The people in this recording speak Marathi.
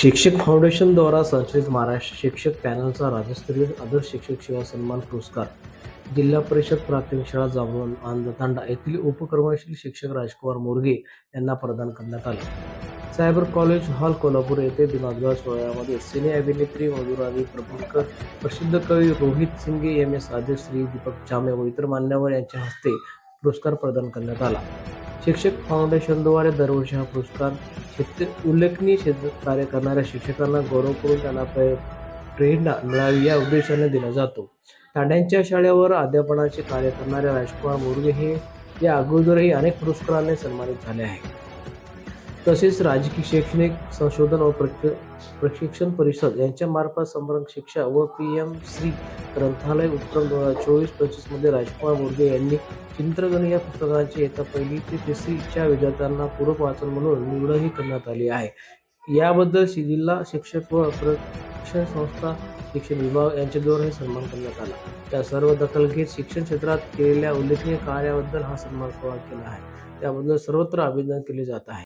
शिक्षक फाउंडेशन द्वारा संचलित महाराष्ट्र शिक्षक पॅनलचा राज्यस्तरीय आदर्श शिक्षक सेवा सन्मान पुरस्कार जिल्हा परिषद प्राथमिक शाळा जामवून आंधतांडा येथील उपक्रमशील शिक्षक राजकुमार मोरगे यांना प्रदान करण्यात आले. सायबर कॉलेज हॉल कोल्हापूर येथे दिनांक सोहळ्यामध्ये सिने अभिनेत्री मधुरावी प्रभूकर प्रसिद्ध कवी रोहित सिंगे एम एस श्री दीपक जामे व इतर मान्यवर यांच्या हस्ते पुरस्कार प्रदान करण्यात आला. शिक्षक फाउंडेशनद्वारे दरवर्षी हा पुरस्कार क्षेत्र उल्लेखनीय क्षेत्रात कार्य करणाऱ्या शिक्षकांना गौरव करून त्यांना प्रेरणा मिळावी या उद्देशाने दिला जातो. तांड्यांच्या शाळेवर अध्यापनाचे कार्य करणारे राजकुमार मुर्गे हे या अगोदरही अनेक पुरस्कारांनी सन्मानित झाले आहे तसेच राजकीय शैक्षणिक संशोधन व प्रक्ष- प्रशिक्षण परिषद यांच्या मार्फत समरण शिक्षा व पी एम श्री ग्रंथालय उपक्रम दोन हजार चोवीस पंचवीसमध्ये राजकुमार मोरगे यांनी चिंत्रगण या पुस्तकांची येत्या पहिली ते तिसरीच्या विद्यार्थ्यांना पूरक वाचन म्हणून निवडही करण्यात आली आहे. याबद्दल जिल्हा शिक्षक व प्रशिक्षण संस्था शिक्षण विभाग यांच्याद्वारे सन्मान करण्यात आला. त्या सर्व दखल घेत शिक्षण क्षेत्रात केलेल्या उल्लेखनीय कार्याबद्दल हा सन्मान सोहळा केला आहे. त्याबद्दल सर्वत्र अभिनंदन केले जात आहे.